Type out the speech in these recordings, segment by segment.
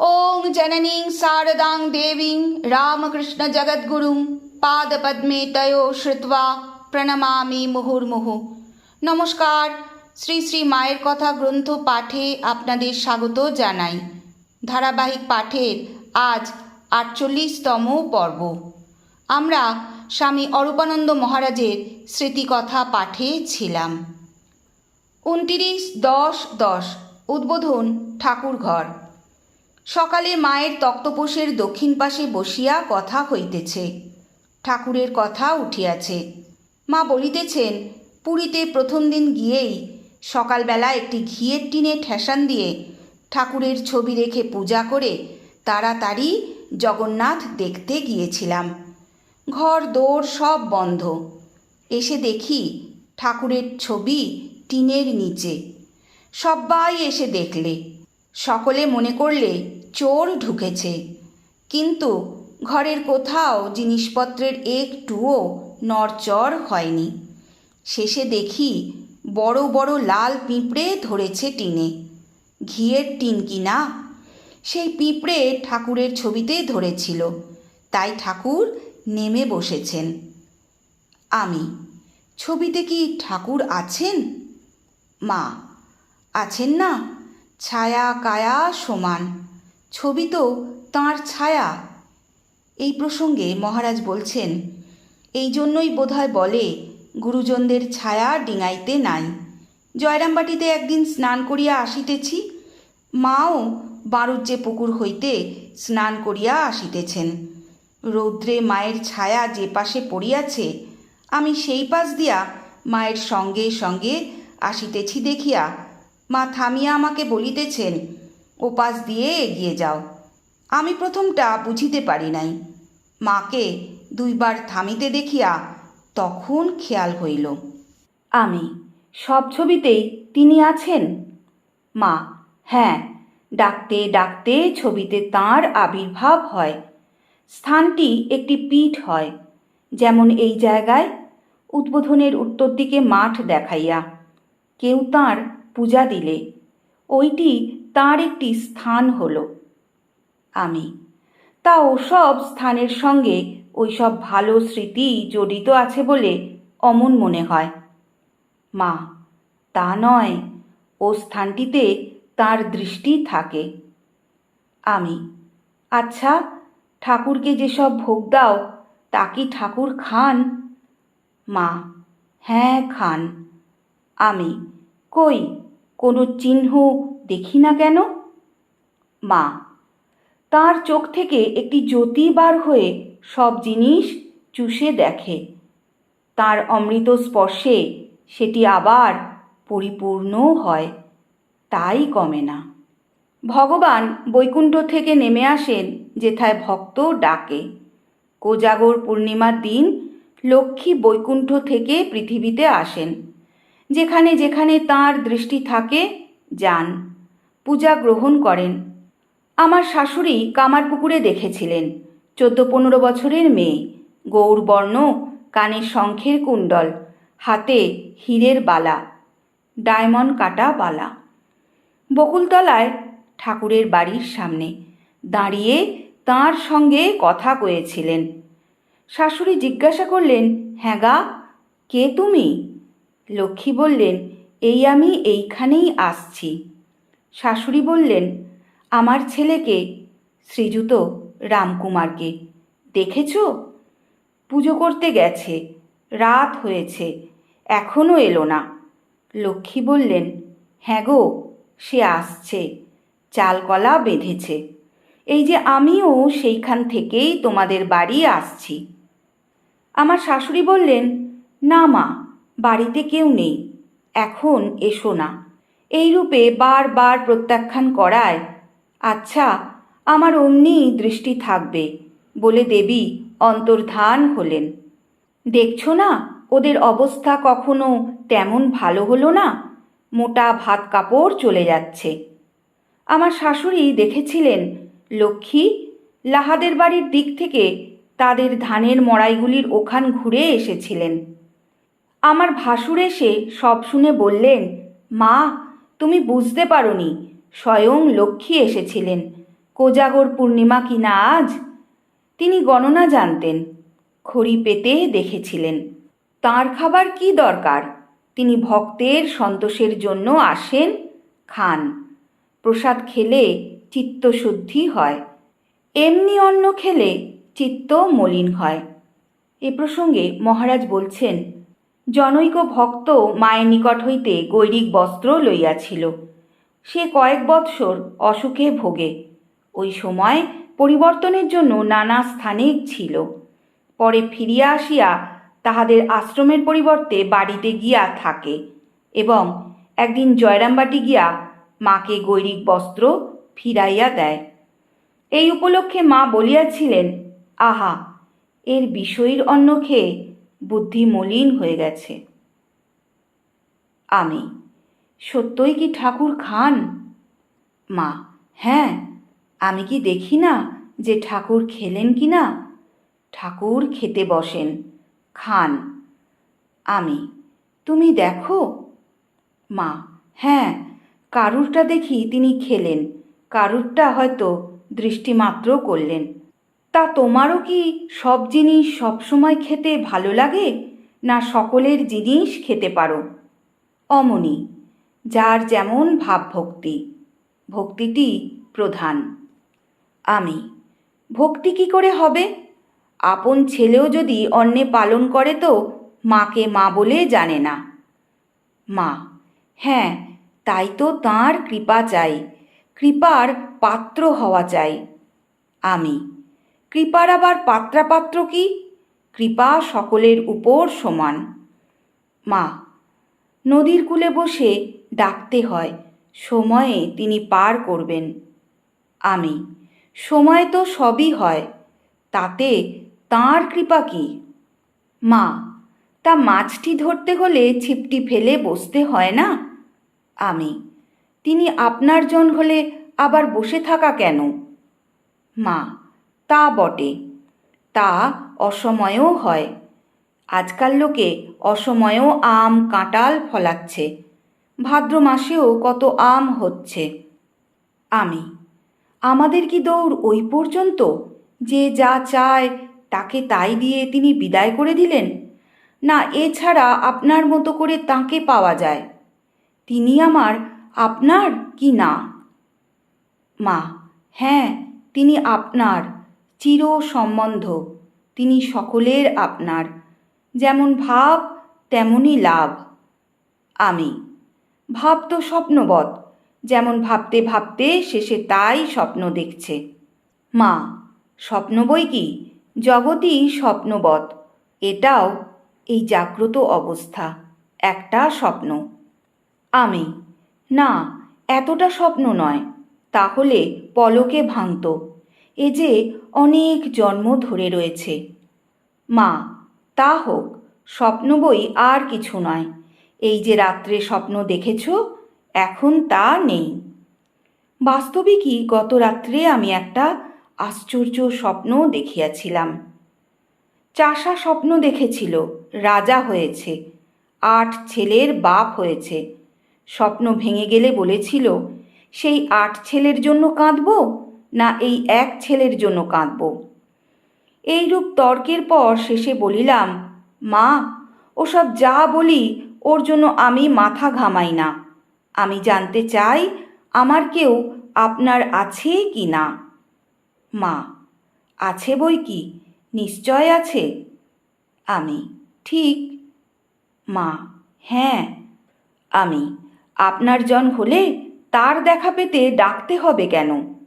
ॐ जननीं शारदां देवीं रामकृष्णजगद्गुरुं পাদপদ্মে তয়ো শ্রুত্বা প্রণমামি মুহুর্মুহু নমস্কার শ্রী শ্রী মায়ের কথা গ্রন্থ পাঠে আপনাদের স্বাগত জানাই ধারাবাহিক পাঠের আজ আটচল্লিশতম পর্ব আমরা স্বামী অরূপানন্দ মহারাজের স্মৃতিকথা পাঠে ছিলাম উনতিরিশ দশ দশ উদ্বোধন ঠাকুরঘর সকালে মায়ের তক্তপোষের দক্ষিণ পাশে বসিয়া কথা হইতেছে। ঠাকুরের কথা উঠিয়াছে। মা বলিতেছেন, পুরীতে প্রথম দিন গিয়েই সকালবেলা একটি ঘিয়ের টিনে ঠেসান দিয়ে ঠাকুরের ছবি রেখে পূজা করে তাড়াতাড়ি জগন্নাথ দেখতে গিয়েছিলাম। ঘর দৌড় সব বন্ধ। এসে দেখি ঠাকুরের ছবি টিনের নিচে। সবাই এসে দেখলে। সকলে মনে করলে চোর ঢুকেছে। কিন্তু ঘরের কোথাও জিনিসপত্রের একটুও নড়চড় হয়নি। শেষে দেখি বড় বড় লাল পিঁপড়ে ধরেছে টিনে। ঘিয়ের টিন কিনা সেই পিঁপড়ে ঠাকুরের ছবিতে ধরেছিল। তাই ঠাকুর নেমে বসেছেন। আমি, ছবিতে কি ঠাকুর আছেন? মা, আছেন না? ছায়া কায়া সমান, ছবি তো তাঁর ছায়া। এই প্রসঙ্গে মহারাজ বলছেন, এই জন্যই বোধহয় বলে, গুরুজনদের ছায়া ডিঙাইতে নাই। জয়রামবাটিতে একদিন স্নান করিয়া আসিতেছি, মাও বারুজ্যে পুকুর হইতে স্নান করিয়া আসিতেছেন। রৌদ্রে মায়ের ছায়া যে পাশে পড়িয়াছে, আমি সেই পাশ দিয়া মায়ের সঙ্গে সঙ্গে আসিতেছি দেখিয়া মা থামিয়া আমাকে বলিতেছেন ও পাশ দিয়ে এগিয়ে যাও। আমি প্রথমটা বুঝিতে পারি নাই। মাকে দুইবার থামিতে দেখিয়া তখন খেয়াল হইল। আমি, সব ছবিতেই তিনি আছেন? মা হ্যাঁ ডাকতে ডাকতে ছবিতে তাঁর আবির্ভাব হয়। স্থানটি একটি পীঠ হয়, যেমন এই জায়গায়। উদ্বোধনের উত্তর দিকে মাঠ দেখাইয়া, কেউ তাঁর পূজা দিলে, ওইটি তাঁর একটি স্থান হলো। আমি। তা ওসব স্থানের সঙ্গে ওইসব ভালো স্মৃতি জড়িত আছে বলে অমন মনে হয়। মা, তা নয়, ও স্থানটিতে তার দৃষ্টি থাকে। আমি। আচ্ছা ঠাকুরকে যেসব ভোগ দাও, তা কি ঠাকুর খান? মা হ্যাঁ খান। আমি। কই কোনো চিহ্ন দেখি না কেন? মা, তার চোখ থেকে একটি জ্যোতি বার হয়ে সব জিনিস চুষে দেখে। তার অমৃত স্পর্শে সেটি আবার পরিপূর্ণ হয়, তাই কমে না। ভগবান বৈকুণ্ঠ থেকে নেমে আসেন যেথায় ভক্ত ডাকে। কোজাগর পূর্ণিমার দিন লক্ষ্মী বৈকুণ্ঠ থেকে পৃথিবীতে আসেন। যেখানে যেখানে তার দৃষ্টি থাকে, যান। পূজা গ্রহণ করেন। আমার শাশুড়ি কামার কামারপুকুরে দেখেছিলেন। চোদ্দ পনেরো বছরের মেয়ে। গৌরবর্ণ কানে শঙ্খের কুণ্ডল, হাতে হীরের বালা, ডায়মন্ড কাটা বালা। বকুলতলায় ঠাকুরের বাড়ির সামনে দাঁড়িয়ে তাঁর সঙ্গে কথা কয়েছিলেন। শাশুড়ি জিজ্ঞাসা করলেন হ্যাঁ গা, কে তুমি? লক্ষ্মী বললেন, এই আমি এইখানেই আসছি। শাশুড়ি বললেন, আমার ছেলেকে, শ্রীযুত রামকুমারকে, দেখেছ? পুজো করতে গেছে, রাত হয়েছে এখনও এলো না। লক্ষ্মী বললেন হ্যাঁ গো, সে আসছে, চালকলা বেঁধেছে। এই যে আমিও সেইখান থেকেই তোমাদের বাড়ি আসছি। আমার শাশুড়ি বললেন, না মা বাড়িতে কেউ নেই। এখন এসো না। এই রূপে বারবার প্রত্যাখ্যান করায় আচ্ছা আমার অমনি দৃষ্টি থাকবে বলে দেবী অন্তর্ধান হলেন। দেখছ না, ওদের অবস্থা কখনো তেমন ভালো হলো না? মোটা ভাত কাপড় চলে যাচ্ছে। আমার শাশুড়ি দেখেছিলেন লক্ষ্মী, লাহাদের বাড়ির দিক থেকে তাদের ধানের মড়াইগুলির ওখান ঘুরে এসেছিলেন। আমার ভাসুর এসে সব শুনে বললেন, মা, তুমি বুঝতে পারোনি, স্বয়ং লক্ষ্মী এসেছিলেন। কোজাগর পূর্ণিমা কি না আজ? তিনি গণনা জানতেন, খড়ি পেতে দেখেছিলেন। তাঁর খাবার কি দরকার? তিনি ভক্তের সন্তোষের জন্য আসেন, খান। প্রসাদ খেলে চিত্তশুদ্ধি হয়, এমনি অন্ন খেলে চিত্ত মলিন হয়। এ প্রসঙ্গে মহারাজ বলছেন জনৈক ভক্ত মায়ের নিকট হইতে গৈরিক বস্ত্র লইয়াছিল। সে কয়েক বৎসর অসুখে ভোগে। ওই সময় পরিবর্তনের জন্য নানা স্থানে ছিল। পরে ফিরিয়া আসিয়া তাহাদের আশ্রমের পরিবর্তে বাড়িতে গিয়া থাকে এবং একদিন জয়রামবাটি গিয়া মাকে গৈরিক বস্ত্র ফিরাইয়া দেয়। এই উপলক্ষে মা বলিয়াছিলেন, আহা, এর বিষয়ীর অন্ন খেয়ে বুদ্ধি মলিন হয়ে গেছে। আমি, সত্যই কি ঠাকুর খান? মা হ্যাঁ আমি কি দেখি না যে ঠাকুর খেলেন কি না? ঠাকুর খেতে বসেন, খান। আমি, তুমি দেখো? মা হ্যাঁ কারুরটা দেখি তিনি খেলেন, কারুরটা হয়তো দৃষ্টিমাত্র করলেন। তা তোমারও কি সব জিনিস সবসময় খেতে ভালো লাগে, না সকলের জিনিস খেতে পারো? অমনি, যার যেমন ভাবভক্তি, ভক্তিটি প্রধান। আমি, ভক্তি কি করে হবে? আপন ছেলেও যদি অন্নে পালন করে তো মাকে মা বলে জানে না। মা হ্যাঁ তাই তো তাঁর কৃপা চাই, কৃপার পাত্র হওয়া চাই। আমি কৃপার আবার পাত্রাপাত্র কি? কৃপা সকলের উপর সমান। মা, নদীর কূলে বসে ডাকতে হয়, সময়ে তিনি পার করবেন। আমি, সময় তো সবই হয়, তাতে তাঁর কৃপা কি? মা, তা মাছটি ধরতে হলে ছিপটি ফেলে বসতে হয় না? আমি, তিনি আপনার জন হলে আবার বসে থাকা কেন? মা তা বটে, তা অসময়েও হয়। আজকাল লোকে অসময়েও আম কাঁটাল ফলাচ্ছে। ভাদ্র মাসেও কত আম হচ্ছে। আমি, আমাদের কি দৌড় ওই পর্যন্ত? যে যা চায় তাকে তাই দিয়ে তিনি বিদায় করে দিলেন? না এছাড়া আপনার মতো করে তাকে পাওয়া যায়? তিনি আমার আপনার কি না? মা হ্যাঁ তিনি আপনার। চির সম্বন্ধ তিনি সকলের আপনার। যেমন ভাব, তেমনই লাভ। আমি। ভাব তো স্বপ্নবৎ। যেমন ভাবতে ভাবতে শেষে তাই স্বপ্ন দেখছে। মা, স্বপ্ন বই কি? জগতই স্বপ্নবৎ। এটাও এই জাগ্রত অবস্থা। একটা স্বপ্ন। আমি। না, এতটা স্বপ্ন নয়। তাহলে পলকে ভাঙত। এ যে অনেক জন্ম ধরে রয়েছে। মা, তা হোক, স্বপ্ন বই আর কিছু নয়। এই যে রাত্রে স্বপ্ন দেখেছ, এখন তা নেই। বাস্তবিকই গত রাত্রে আমি একটা আশ্চর্য স্বপ্ন দেখিয়াছিলাম। চাষা স্বপ্ন দেখেছিল, রাজা হয়েছে, আট ছেলের বাপ হয়েছে। স্বপ্ন ভেঙে গেলে বলেছিল, সেই আট ছেলের জন্য কাঁদব? না এই এক ছেলের জন্য কাঁদব। এইরূপ তর্কের পর শেষে বলিলাম, মা, ওসব যা বলি, ওর জন্য আমি মাথা ঘামাই না। আমি জানতে চাই, আমার কেউ আপনার আছে কি না? মা, আছে বই কি? নিশ্চয় আছে। আমি, ঠিক। মা হ্যাঁ। আমি, আপনার জন হলে তার দেখা পেতে ডাকতে হবে কেন?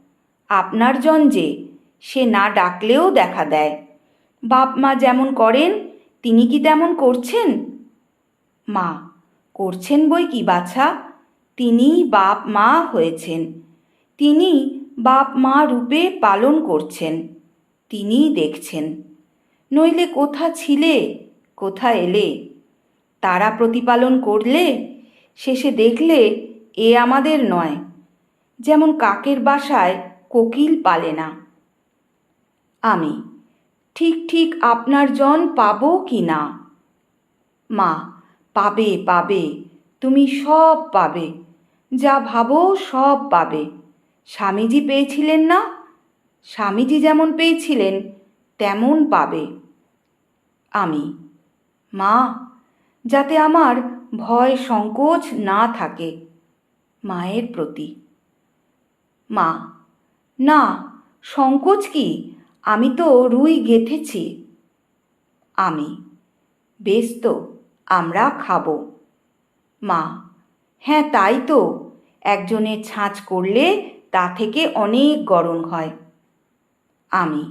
আপনার জন যে, সে না ডাকলেও দেখা দেয়। বাপ মা যেমন করেন, তিনি কি তেমন করছেন? মা, করছেন বই কি বাছা? তিনি বাপ মা হয়েছেন। তিনি বাপ মা রূপে পালন করছেন। তিনি দেখছেন। নইলে কোথা ছিলে, কোথা এলে? তারা প্রতিপালন করলে, শেষে দেখলে এ আমাদের নয়। যেমন কাকের বাসায় কোকিল পালে না। আমি, ঠিক ঠিক আপনার জন পাবো কি না? মা, পাবে পাবে, তুমি সব পাবে, যা ভাবো সব পাবে। স্বামীজি পেয়েছিলেন না? স্বামীজি যেমন পেয়েছিলেন, তেমন পাবে। আমি, মা, যাতে আমার ভয় সংকোচ না থাকে মায়ের প্রতি। মা না, সংকোচ কি? আমি তো রুই গেথেছি। আমি, বেশ তো, আমরা খাব। মা হ্যাঁ তাই তো একজনের ছাঁচ করলে তা থেকে অনেক গরম হয়। আমি,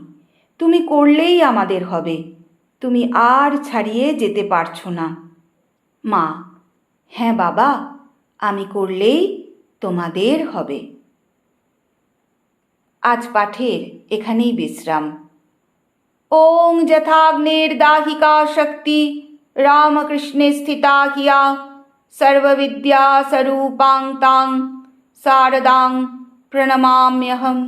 তুমি করলেই আমাদের হবে, তুমি আর ছাড়িয়ে যেতে পারছ না। মা হ্যাঁ বাবা, আমি করলেই তোমাদের হবে। আজ পাঠের এখানেই বিশ্রাম ওং যথাগ্নের দাহিকা শক্তি রামকৃষ্ণে স্থিতা হিয়া সর্ববিদ্যা স্বরূপাং তাং শারদাং প্রণমাম্যহম